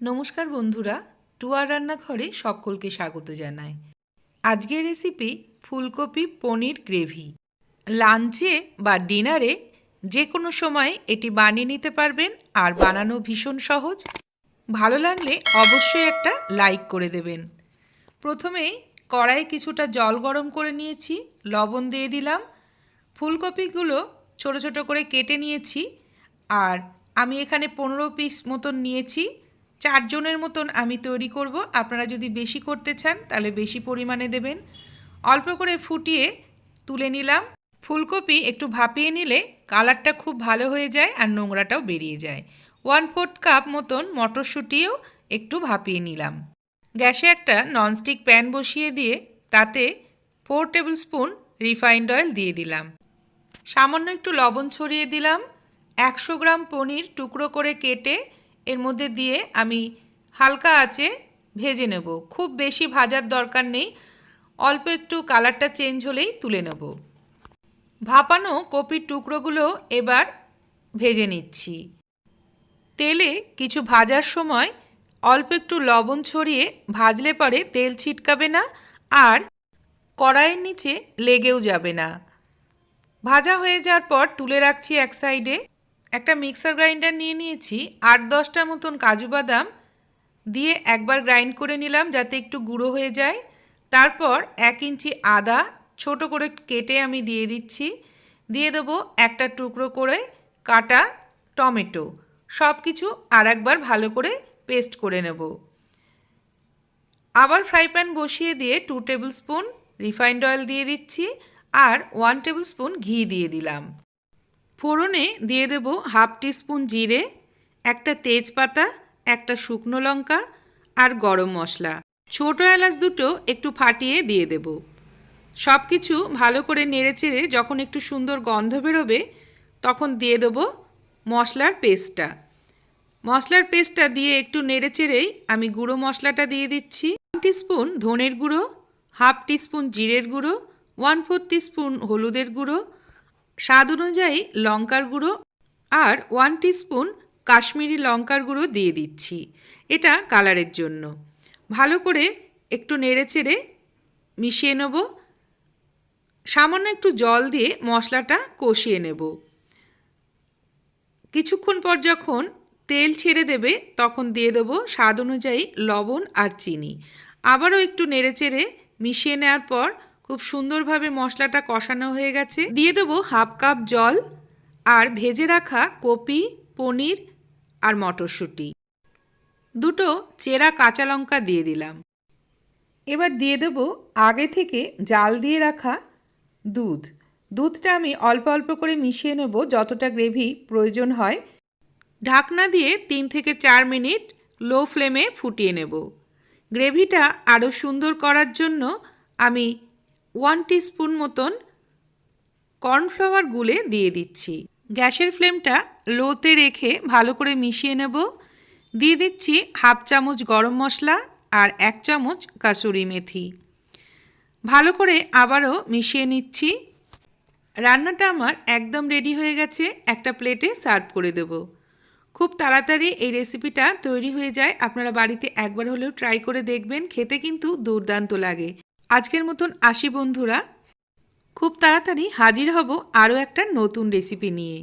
নমস্কার বন্ধুরা, টুয়ার রান্নাঘরে সকলকে স্বাগত জানাই। আজকের রেসিপি ফুলকপি পনির গ্রেভি লাঞ্চে বা ডিনারে যে কোনো সময় এটি বানিয়ে নিতে পারবেন আর বানানো ভীষণ সহজ। ভালো লাগলে অবশ্যই একটা লাইক করে দেবেন। প্রথমেই কড়াইয়ে কিছুটা জল গরম করে নিয়েছি, লবণ দিয়ে দিলাম। ফুলকপিগুলো ছোট ছোট করে কেটে নিয়েছি আর আমি এখানে পনেরো পিস মতন নিয়েছি। চারজনের মতন আমি তৈরি করব। আপনারা যদি বেশি করতে চান, তাহলে বেশি পরিমাণে দেবেন। অল্প করে ফুটিয়ে তুলে নিলাম। ফুলকপি একটু ভাপিয়ে নিলে কালারটা খুব ভালো হয়ে যায় আর নোংরাটাও বেরিয়ে যায়। ওয়ান ফোর্থ কাপ মতন মটরশুঁটিও একটু ভাপিয়ে নিলাম। গ্যাসে একটা ননস্টিক প্যান বসিয়ে দিয়ে তাতে four tablespoon refined oil দিয়ে দিলাম। সামান্য একটু লবণ ছড়িয়ে দিলাম। একশো গ্রাম পনির টুকরো করে কেটে এর মধ্যে দিয়ে আমি হালকা আঁচে ভেজে নেব। খুব বেশি ভাজার দরকার নেই। অল্প একটু কালারটা চেঞ্জ হলেই তুলে নেব। ভাপানো কপির টুকরোগুলো এবার ভেজে নিচ্ছি। তেলে কিছু ভাজার সময় অল্প একটু লবণ ছড়িয়ে ভাজলে পরে তেল ছিটকাবে না আর কড়াইয়ের নিচে লেগেও যাবে না। ভাজা হয়ে যাওয়ার পর তুলে রাখছি এক সাইডে। একটা মিক্সার গ্রাইন্ডার নিয়ে নিয়েছি, আট দশটা মতন কাজু বাদাম দিয়ে একবার গ্রাইন্ড করে নিলাম যাতে একটু গুঁড়ো হয়ে যায়। তারপর এক ইঞ্চি আদা ছোট করে কেটে আমি দিয়ে দিচ্ছি। দিয়ে দেবো একটা টুকরো করে কাটা টমেটো। সব কিছু আর একবার ভালো করে পেস্ট করে নেব। আবার ফ্রাই প্যান বসিয়ে দিয়ে two tablespoon refined oil দিয়ে দিচ্ছি আর ওয়ান টেবিল স্পুন ঘি দিয়ে দিলাম। ফোড়নে দিয়ে দেব হাফ টিস্পুন জিরে, একটা তেজপাতা, একটা শুকনো লঙ্কা আর গরম মশলা। ছোটো এলাচ দুটো একটু ফাটিয়ে দিয়ে দেব। সব কিছু ভালো করে নেড়েচেড়ে যখন একটু সুন্দর গন্ধ বেরোবে, তখন দিয়ে দেবো মশলার পেস্টটা। মশলার পেস্টটা দিয়ে একটু নেড়েচেড়েই আমি গুঁড়ো মশলাটা দিয়ে দিচ্ছি। ওয়ান টিস্পুন ধনের গুঁড়ো, হাফ টিস্পুন জিরের গুঁড়ো, ওয়ান ফোর টিস্পুন হলুদের গুঁড়ো স্বাদ অনুযায়ী লঙ্কার গুঁড়ো আর ওয়ান টিস্পুন কাশ্মীরি লঙ্কার গুঁড়ো দিয়ে দিচ্ছি। এটা কালারের জন্য। ভালো করে একটু নেড়েচেড়ে মিশিয়ে নেব। সামান্য একটু জল দিয়ে মশলাটা কষিয়ে নেব। কিছুক্ষণ পর যখন তেল ছেড়ে দেবে, তখন দিয়ে দেবো স্বাদ অনুযায়ী লবণ আর চিনি। আবারও একটু নেড়েচেড়ে মিশিয়ে নেওয়ার পর খুব সুন্দরভাবে মশলাটা কষানো হয়ে গেছে। দিয়ে দেবো হাফ কাপ জল আর ভেজে রাখা কপি, পনির আর মটরশুঁটি। দুটো চেরা কাঁচা লঙ্কা দিয়ে দিলাম। এবার দিয়ে দেবো আগে থেকে জাল দিয়ে রাখা দুধ। দুধটা আমি অল্প অল্প করে মিশিয়ে নেব যতটা গ্রেভি প্রয়োজন হয়। ঢাকনা দিয়ে তিন থেকে চার মিনিট লো ফ্লেমে ফুটিয়ে নেব। গ্রেভিটা আরও সুন্দর করার জন্য আমি ওয়ান স্পুন মতন কর্নফ্লাওয়ার গুলে দিয়ে দিচ্ছি। গ্যাসের ফ্লেমটা লোতে রেখে ভালো করে মিশিয়ে নেব। দিয়ে দিচ্ছি হাফ চামচ গরম মশলা আর এক চামচ কাসুরি মেথি। ভালো করে আবারও মিশিয়ে নিচ্ছি। রান্নাটা আমার একদম রেডি হয়ে গেছে। একটা প্লেটে সার্ভ করে দেব। খুব তাড়াতাড়ি এই রেসিপিটা তৈরি হয়ে যায়। আপনারা বাড়িতে একবার হলেও ট্রাই করে দেখবেন। খেতে কিন্তু দুর্দান্ত লাগে। আজকের মতন আসি বন্ধুরা। খুব তাড়াতাড়ি হাজির হব আরও একটা নতুন রেসিপি নিয়ে।